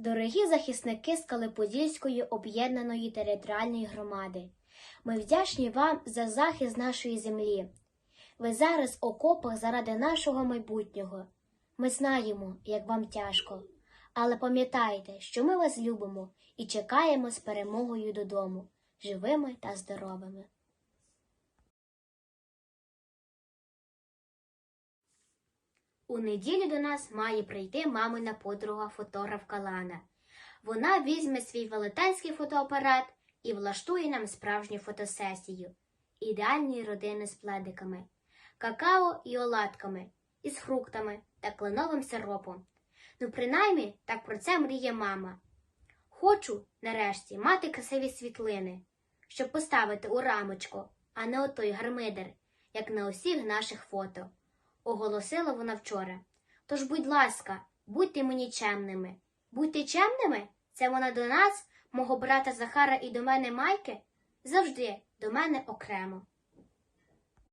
Дорогі захисники Скалиподільської об'єднаної територіальної громади, ми вдячні вам за захист нашої землі. Ви зараз в окопах заради нашого майбутнього. Ми знаємо, як вам тяжко, але пам'ятайте, що ми вас любимо і чекаємо з перемогою додому, живими та здоровими. У неділю до нас має прийти мамина подруга фотографка Лана. Вона візьме свій велетенський фотоапарат і влаштує нам справжню фотосесію. Ідеальні родини з пледиками, какао і оладками, із фруктами та кленовим сиропом. Ну, принаймні, так про це мріє мама. Хочу, нарешті, мати красиві світлини, щоб поставити у рамочку, а не отой гармидер, як на усіх наших фото оголосила вона вчора. Тож, будь ласка, будьте мені чемними. Будьте чемними? Це вона до нас, мого брата Захара і до мене Майки? Завжди до мене окремо.